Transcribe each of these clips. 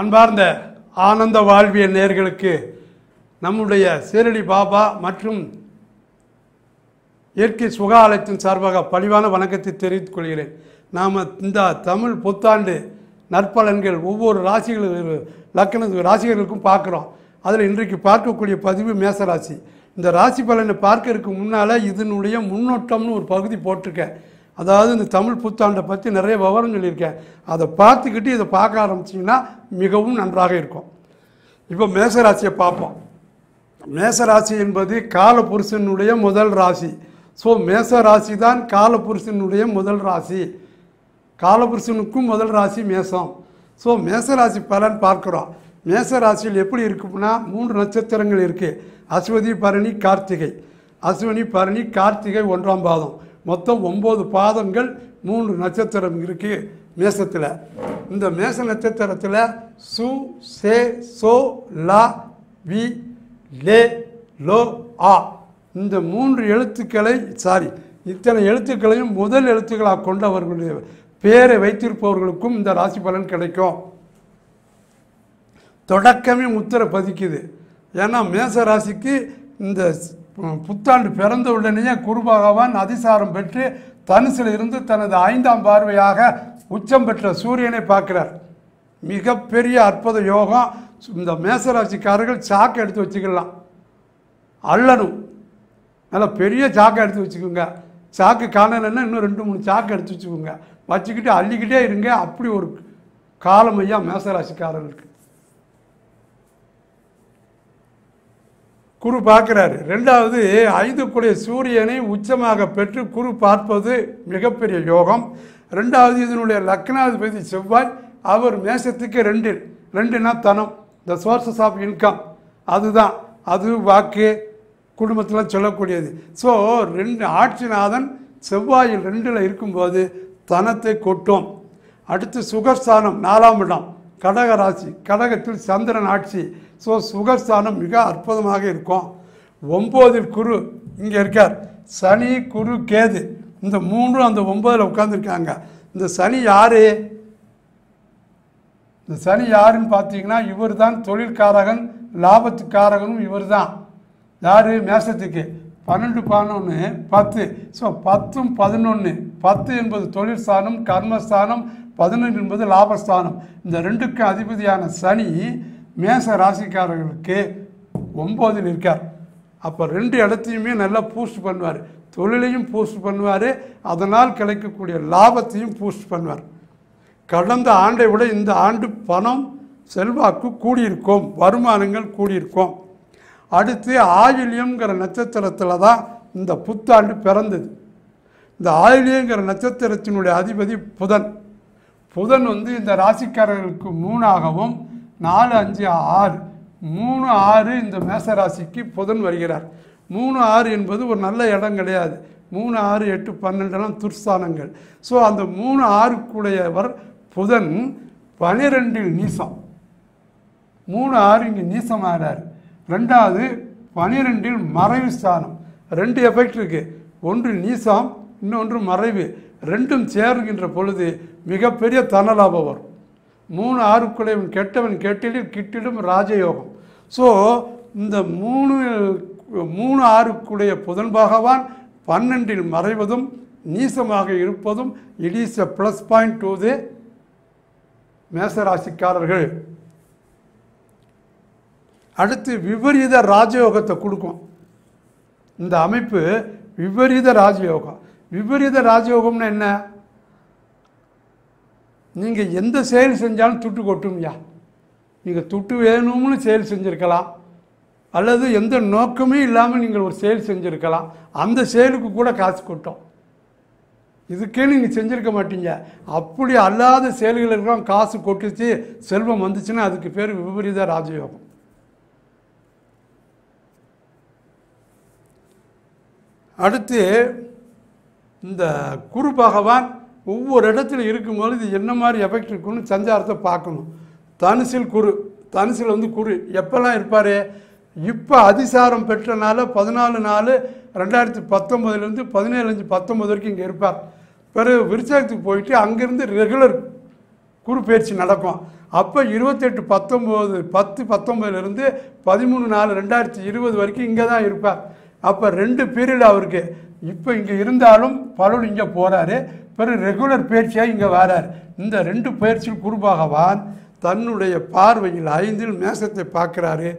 அன்பார்ந்த ஆனந்த வாழ்வியல் நேர்களுக்கு நம்முடைய சீரடி பாபா மற்றும் இயற்கை சுகாலயத்தின் சார்பாக பணிவான வணக்கத்தை தெரிவித்துக் கொள்கிறேன். நாம் இந்த தமிழ் புத்தாண்டு நற்பலன்கள் ஒவ்வொரு ராசிகளுக்கு லக்கண ராசிகளுக்கும் பார்க்குறோம். அதில் இன்றைக்கு பார்க்கக்கூடிய பதிவு மேச ராசி இந்த ராசி பலனை பார்க்கறதுக்கு முன்னால் இதனுடைய முன்னோட்டம்னு ஒரு பகுதி போட்டிருக்கேன். அதாவது இந்த தமிழ் புத்தாண்டை பற்றி நிறைய விவரம் சொல்லியிருக்கேன். அதை பார்த்துக்கிட்டு இதை பார்க்க ஆரம்பிச்சிங்கன்னா மிகவும் நன்றாக இருக்கும். இப்போ மேசராசியை பார்ப்போம். மேசராசி என்பது காலபுருஷனுடைய முதல் ராசி. ஸோ மேச ராசி தான் காலபுருஷனுடைய முதல் ராசி. காலபுருஷனுக்கும் முதல் ராசி மேசம். ஸோ மேசராசி பலன் பார்க்குறோம். மேச ராசியில் எப்படி இருக்கும்னா மூன்று நட்சத்திரங்கள் இருக்குது அஸ்வதி பரணி கார்த்திகை. அஸ்வினி பரணி கார்த்திகை ஒன்றாம் பாதம். மொத்தம் ஒம்பது பாதங்கள் மூன்று நட்சத்திரம் இருக்குது மேசத்தில். இந்த மேச நட்சத்திரத்தில் சு சே சோ லா வி லே லோ ஆ. இந்த மூன்று எழுத்துக்களை சாரி இத்தனை எழுத்துக்களையும் முதல் எழுத்துக்களாக கொண்டவர்களுடைய பேரை வைத்திருப்பவர்களுக்கும் இந்த ராசி பலன் கிடைக்கும். தொடக்கமே முத்திரை பதிக்குது. ஏன்னா மேச ராசிக்கு இந்த புத்தாண்டு பிறந்த உடனேயே குரு பகவான் அதிசாரம் பெற்று தனுசில் இருந்து தனது ஐந்தாம் பார்வையாக உச்சம் பெற்ற சூரியனை பார்க்கிறார். மிகப்பெரிய அற்புத யோகம். இந்த மேசராசிக்காரர்கள் சாக்கை எடுத்து வச்சுக்கலாம். அள்ளணும் நல்லா பெரிய சாக்கை எடுத்து வச்சுக்கோங்க. சாக்கு காணலைன்னா இன்னும் ரெண்டு மூணு சாக்கு எடுத்து வச்சுக்கோங்க. வச்சுக்கிட்டு அள்ளிக்கிட்டே இருங்க. அப்படி ஒரு காலமையாக மேசராசிக்காரர்களுக்கு. குரு பார்க்குறாரு. ரெண்டாவது ஐந்து ஐந்துக்குடைய சூரியனை உச்சமாக பெற்று குரு பார்ப்பது மிகப்பெரிய யோகம். ரெண்டாவது இதனுடைய லக்னாதிபதி செவ்வாய் அவர் மேசத்துக்கு ரெண்டு ரெண்டுனா தனம். த சோர்சஸ் ஆஃப் இன்கம் அதுதான். அது வாக்கு குடும்பத்தில் சொல்லக்கூடியது. ஸோ ரெண்டு ஆட்சிநாதன் செவ்வாயில் ரெண்டில் இருக்கும்போது தனத்தை கொட்டும். அடுத்து சுகஸ்தானம் நாலாம் இடம். கடக ராசி கடகத்தில் சந்திரன் ஆட்சி. ஸோ சுகஸ்தானம் மிக அற்புதமாக இருக்கும். ஒம்போதில் குரு இங்கே இருக்கார். சனி குரு கேது. இந்த மூன்றும் அந்த ஒம்போதில் உட்காந்துருக்காங்க இந்த சனி யாரு? இந்த சனி யாருன்னு பார்த்தீங்கன்னா இவர் தான் தொழில்காரகன் லாபத்துக்காரகனும் இவர் தான் யார்? மேசத்துக்கு. பன்னெண்டு பதினொன்று பத்து. ஸோ பத்தும் பதினொன்று பத்து என்பது தொழிற்சானம் கர்மஸ்தானம் பதினொன்று என்பது லாபஸ்தானம். இந்த ரெண்டுக்கும் அதிபதியான சனி மேச ராசிக்காரர்களுக்கு ஒம்போதில் இருக்கார். அப்போ ரெண்டு இடத்தையுமே நல்லா பூஸ்ட் பண்ணுவார். தொழிலையும் பூஸ்ட் பண்ணுவார். அதனால் கிடைக்கக்கூடிய லாபத்தையும் பூஸ்ட் பண்ணுவார். கடந்த ஆண்டை விட இந்த ஆண்டு பணம் செல்வாக்கு கூடியிருக்கும். வருமானங்கள் கூடியிருக்கும். அடுத்து ஆயுள்யங்கிற நட்சத்திரத்தில் தான் இந்த புத்தாண்டு பிறந்தது. இந்த ஆயுள்யங்கிற நட்சத்திரத்தினுடைய அதிபதி புதன். புதன் வந்து இந்த ராசிக்காரர்களுக்கு மூணாகவும் நாலு அஞ்சு ஆறு. மூணு ஆறு இந்த மேச ராசிக்கு புதன் வருகிறார். மூணு ஆறு என்பது ஒரு நல்ல இடம் கிடையாது. மூணு ஆறு எட்டு பன்னெண்டெல்லாம் துர்ஸ்தானங்கள். ஸோ அந்த மூணு ஆறுக்குடையவர் புதன் பனிரெண்டில் நீசம். மூணு ஆறு இங்கே நீசமாகிறார் ரெண்டாவது பனிரெண்டில் மறைவு ஸ்தானம் ரெண்டு எஃபெக்ட் இருக்குது ஒன்று நீசம் இன்னொன்று மறைவு. ரெண்டும் சேருகின்ற பொழுது மிகப்பெரிய தனலாபம் வரும். மூணு ஆறுக்குடையவன் கெட்டவன் கெட்டிலும் கிட்டிலும் ராஜயோகம். ஸோ இந்த மூணு மூணு ஆறுக்குடைய புதன் பகவான் பன்னெண்டில் மறைவதும் நீசமாக இருப்பதும் it is a plus point to the மேசராசிக்காரர்கள். அடுத்து விபரீத ராஜயோகத்தை கொடுக்கும். இந்த அமைப்பு விபரீத ராஜயோகம். விபரீத ராஜயோகம்னா என்ன? நீங்கள் எந்த செயல் செஞ்சாலும் துட்டு கொட்டும்யா. நீங்கள் துட்டு வேணும்னு செயல் செஞ்சுருக்கலாம். அல்லது எந்த நோக்கமே இல்லாமல் நீங்கள் ஒரு செயல் செஞ்சுருக்கலாம். அந்த செயலுக்கு கூட காசு கொட்டும். இதுக்கே நீங்கள் செஞ்சுருக்க மாட்டீங்க. அப்படி அல்லாத செயல்களுக்கெல்லாம் காசு கொட்டுச்சு செல்வம் வந்துச்சுன்னா அதுக்கு பேர் விபரீத ராஜயோகம். அடுத்து இந்த குரு பகவான் ஒவ்வொரு இடத்துல இருக்கும்போது இது என்ன மாதிரி எஃபெக்ட் இருக்குன்னு சஞ்சாரத்தை பார்க்கணும். தனுசில் குரு தனுசில் வந்து குரு எப்போல்லாம் இருப்பார்? இப்போ அதிசாரம் பெற்றனால பதினாலு நாலு ரெண்டாயிரத்தி பத்தொம்போதுலேருந்து பதினேழு அஞ்சு பத்தொம்பது வரைக்கும் இங்கே இருப்பார். பிறகு விருச்சாகத்துக்கு போயிட்டு அங்கேருந்து ரெகுலர் குரு பயிற்சி நடக்கும். அப்போ இருபத்தெட்டு பத்தொம்போது பத்து பத்தொம்போதுலேருந்து பதிமூணு நாலு ரெண்டாயிரத்தி இருபது வரைக்கும் இங்கே தான் இருப்பார். அப்போ ரெண்டு பீரியட் அவருக்கு. இப்போ இங்கே இருந்தாலும் பலர் இங்கே போகிறாரு பிறகு ரெகுலர் பயிற்சியாக இங்கே வரார். இந்த ரெண்டு பயிற்சியில் குருபகவான் தன்னுடைய பார்வையில் ஐந்தில் மேசத்தை பார்க்குறாரு.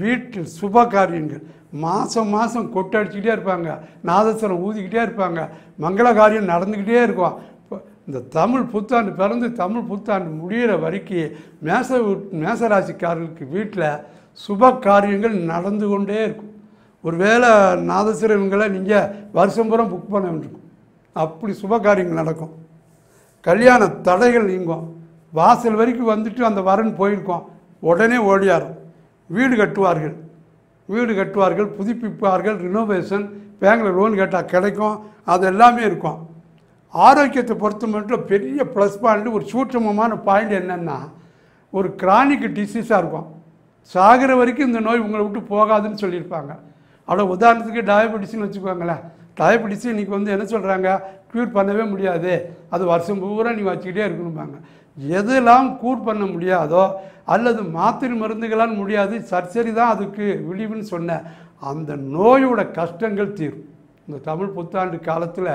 வீட்டில் சுப காரியங்கள். மாதம் மாதம் கொட்டடிச்சுக்கிட்டே இருப்பாங்க. நாதஸ்வரம் ஊதிக்கிட்டே இருப்பாங்க. மங்கள காரியம் நடந்துக்கிட்டே இருக்கும். இப்போ இந்த தமிழ் புத்தாண்டு பிறந்து தமிழ் புத்தாண்டு முடிகிற வரைக்கும் மேச மேசராசிக்காரர்களுக்கு வீட்டில் சுப காரியங்கள் நடந்து கொண்டே இருக்கும். ஒருவேளை நாதஸ்வரங்களை நீங்கள் வருஷம் பூரா புக் பண்ண வேண்டியிருக்கும். அப்படி சுப காரியங்கள் நடக்கும். கல்யாண தடைகள் நீங்கும். வாசல் வரைக்கும் வந்துட்டு அந்த வரன் போயிருக்கோம். உடனே ஓடியாரும். வீடு கட்டுவார்கள். வீடு கட்டுவார்கள் புதுப்பிப்பார்கள் ரினோவேஷன் பேங்கில் லோன் கேட்டால் கிடைக்கும். அது எல்லாமே இருக்கும். ஆரோக்கியத்தை பொறுத்த மட்டும் பெரிய ப்ளஸ் பாயிண்ட் ஒரு சூட்சமமான பாயிண்ட் என்னென்னா ஒரு கிரானிக் டிசீஸாக இருக்கும். சாகிற வரைக்கும் இந்த நோய் உங்களை விட்டு போகாதுன்னு சொல்லியிருப்பாங்க. ஆனால் உதாரணத்துக்கு டயபெட்டிஸ்னு வச்சுக்கோங்களேன். டயபெட்டிஸ் இன்றைக்கி வந்து என்ன சொல்கிறாங்க க்யூர் பண்ணவே முடியாது. அது வருஷம் பூரா நீ வச்சுக்கிட்டே இருக்கணும்பாங்க. எதெல்லாம் கூர் பண்ண முடியாதோ அல்லது மாத்திரை மருந்துகளால் முடியாது சர்ஜரி தான் அதுக்கு விழிவுன்னு சொன்ன அந்த நோயோட கஷ்டங்கள் தீரும். இந்த தமிழ் புத்தாண்டு காலத்தில்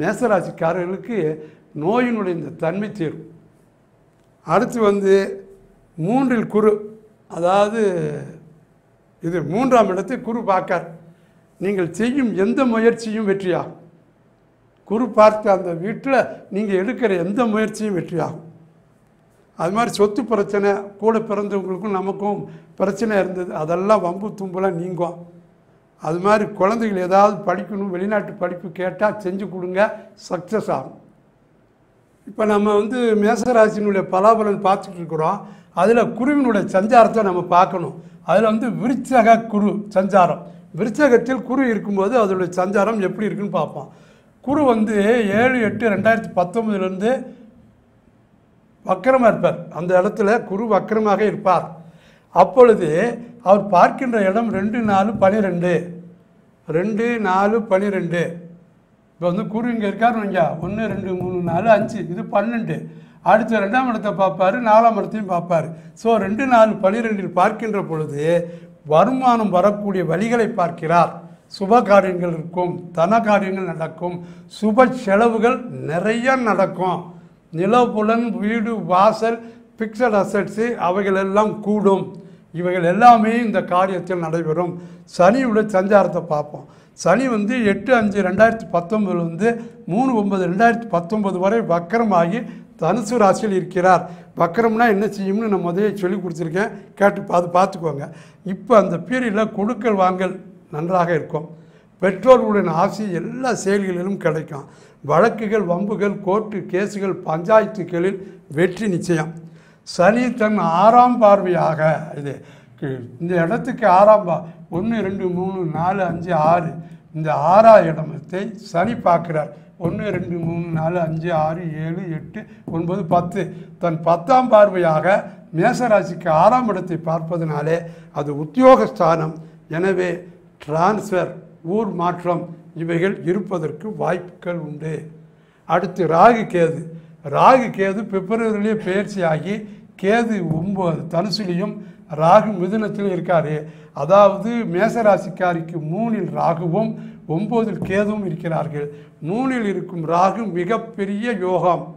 மேசராசிக்காரர்களுக்கு நோயினுடைய இந்த தன்மை தீரும். அடுத்து வந்து மூன்றில் குரு அதாவது இது மூன்றாம் இடத்தை குரு பார்க்கார். நீங்கள் செய்யும் எந்த முயற்சியும் வெற்றியாகும் குரு பார்த்த அந்த வீட்டில் நீங்கள் எடுக்கிற எந்த முயற்சியும் வெற்றியாகும் அது மாதிரி சொத்து பிரச்சனை கூட பிறந்தவங்களுக்கும் நமக்கும் பிரச்சனை இருந்தது. அதெல்லாம் வம்பு தும்புலாம் நீங்கும். அது மாதிரி குழந்தைகள் ஏதாவது படிக்கணும் வெளிநாட்டு படிப்பு கேட்டால் செஞ்சு கொடுங்க சக்ஸஸ் ஆகும். இப்போ நம்ம வந்து மேசராசினுடைய பலாபலன் பார்த்துட்டு இருக்கிறோம். அதில் குருவினுடைய சஞ்சாரத்தை நம்ம பார்க்கணும். அதில் வந்து விருச்சக குரு சஞ்சாரம். விருச்சகத்தில் குரு இருக்கும்போது அதனுடைய சஞ்சாரம் எப்படி இருக்குன்னு பார்ப்போம். குரு வந்து ஏழு எட்டு ரெண்டாயிரத்தி பத்தொம்பதுலேருந்து வக்கரமாக இருப்பார். அந்த இடத்துல குரு வக்கரமாக இருப்பார். அப்பொழுது அவர் பார்க்கின்ற இடம் ரெண்டு நாலு பனிரெண்டு. ரெண்டு நாலு பனிரெண்டு. இப்போ வந்து குரு இங்கே இருக்காரு வைங்க. ஒன்று ரெண்டு மூணு நாலு அஞ்சு. இது பன்னெண்டு. அடுத்த ரெண்டாம் இடத்தை பார்ப்பார் நாலாம் இடத்தையும் பார்ப்பார். ஸோ ரெண்டு நாலு பனிரெண்டில் பார்க்கின்ற பொழுது வருமானம் வரக்கூடிய வழிகளை பார்க்கிறார். சுப காரியங்கள் இருக்கும் தன காரியங்கள் நடக்கும் சுப செலவுகள் நிறைய நடக்கும். நிலப்புலன் வீடு வாசல் பிக்சட் அசட்ஸு அவைகள் எல்லாம் கூடும். இவைகள் எல்லாமே இந்த காரியத்தில் நடைபெறும். சனியுடைய சஞ்சாரத்தை பார்ப்போம். சனி வந்து எட்டு அஞ்சு ரெண்டாயிரத்தி பத்தொம்பதுலேருந்து மூணு ஒன்பது ரெண்டாயிரத்தி பத்தொம்பது வரை வக்கரமாகி தனுசு ராசியில் இருக்கிறார். வக்கரம்னா என்ன செய்யும்னு நான் முதலே சொல்லி கொடுத்துருக்கேன். கேட்டு பார்த்து பார்த்துக்கோங்க. இப்போ அந்த பீரியடில் கொடுக்கல் வாங்கல் நன்றாக இருக்கும். பெற்றோர்களுடன் ஆசை எல்லா செயல்களிலும் கிடைக்கும். வழக்குகள் வம்புகள் கோர்ட்டு கேஸுகள் பஞ்சாயத்துகளில் வெற்றி நிச்சயம். சனி தன் ஆறாம் பார்வையாக இது இந்த இடத்துக்கு ஆறாம் பா ஒன்று ரெண்டு மூணு நாலு அஞ்சு ஆறு இந்த ஆறாம் இடத்தை சனி பார்க்கிறார். ஒன்று ரெண்டு மூணு நாலு அஞ்சு ஆறு ஏழு எட்டு ஒன்பது பத்து. தன் பத்தாம் பார்வையாக மேசராசிக்கு ஆறாம் இடத்தை பார்ப்பதனாலே அது உத்தியோகஸ்தானம். எனவே டிரான்ஸ்ஃபர் ஊர் மாற்றம் இவைகள் இருப்பதற்கு வாய்ப்புகள் உண்டு. அடுத்து ராகு கேது. ராகு கேது பிப்ரவரியிலே பயிற்சியாகி கேது ஒம்பது தனுசுலையும் ராகு மிதுனத்திலும் இருக்காரு. அதாவது மேசராசிக்காரிக்கு மூணில் ராகுவும் ஒம்போதில் கேதுவும் இருக்கிறார்கள். மூணில் இருக்கும் ராகு மிகப்பெரிய யோகம்.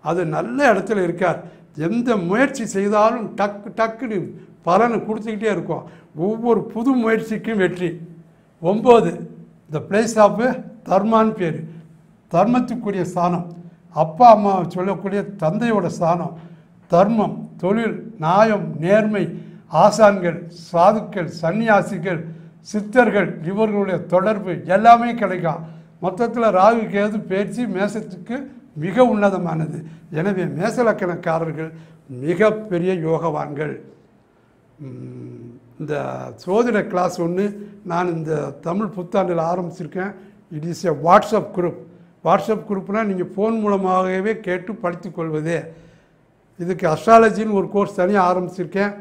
அது நல்ல இடத்துல இருக்கார். எந்த முயற்சி செய்தாலும் டக்கு டக்குன்னு பலனை கொடுத்துக்கிட்டே இருக்கும். ஒவ்வொரு புது முயற்சிக்கும் வெற்றி. ஒம்பது இந்த பிளேஸ் ஆஃப் தர்மான்னு பேர். தர்மத்துக்குரிய ஸ்தானம். அப்பா அம்மா சொல்லக்கூடிய தந்தையோட ஸ்தானம். தர்மம் தொழில் நியாயம் நேர்மை ஆசான்கள் சாதுக்கள் சன்னியாசிகள் சித்தர்கள் இவர்களுடைய தொடர்பு எல்லாமே கிடைக்கும். மொத்தத்தில் ராகு கேது பேச்சு மேசத்துக்கு மிக உன்னதமானது. எனவே மேசலக்கணக்காரர்கள் மிகப்பெரிய யோகவான்கள். இந்த சோதிட கிளாஸ் ஒன்று நான் இந்த தமிழ் புத்தாண்டில் ஆரம்பிச்சிருக்கேன். It is a WhatsApp group WhatsApp குரூப்னால் நீங்கள் ஃபோன் மூலமாகவே கேட்டு படித்துக்கொள்வதே இதுக்கு அஸ்ட்ராலஜின்னு ஒரு கோர்ஸ் தனியாக ஆரம்பிச்சிருக்கேன்.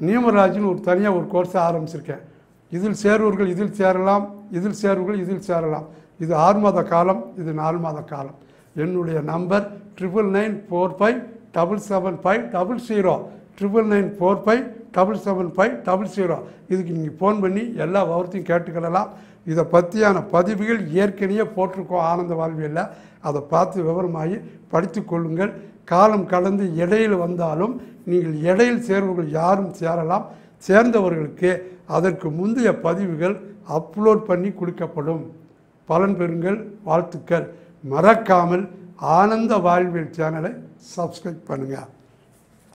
நியூமராஜின்னு ஒரு தனியாக ஒரு கோர்ஸை ஆரம்பிச்சிருக்கேன். இதில் சேர்வர்கள் இதில் சேரலாம் இதில் சேர்வர்கள் இதில் சேரலாம். இது ஆறு மாத காலம் இது நாலு மாத காலம். என்னுடைய number triple nine four five double seven five double zero. Triple nine four five double seven five double zero. இதுக்கு நீங்கள் ஃபோன் பண்ணி எல்லா விவரத்தையும் கேட்டுக்கிடலாம் இதை பற்றியான பதிவுகள் ஏற்கனவே போட்டிருக்கோம் ஆனந்த வாழ்வியலில். அதை பார்த்து விவரமாகி படித்து கொள்ளுங்கள். காலம் கடந்து இடையில் வந்தாலும் நீங்கள் இடையில் சேர்வர்கள் யாரும் சேரலாம். சேர்ந்தவர்களுக்கு அதற்கு முந்தைய பதிவுகள் அப்லோட் பண்ணி கொடுக்கப்படும். பலன் பெறுங்கள் வாழ்த்துக்கள். மறக்காமல் ஆனந்த வாழ்வியல் சேனலை சப்ஸ்கிரைப் பண்ணுங்கள்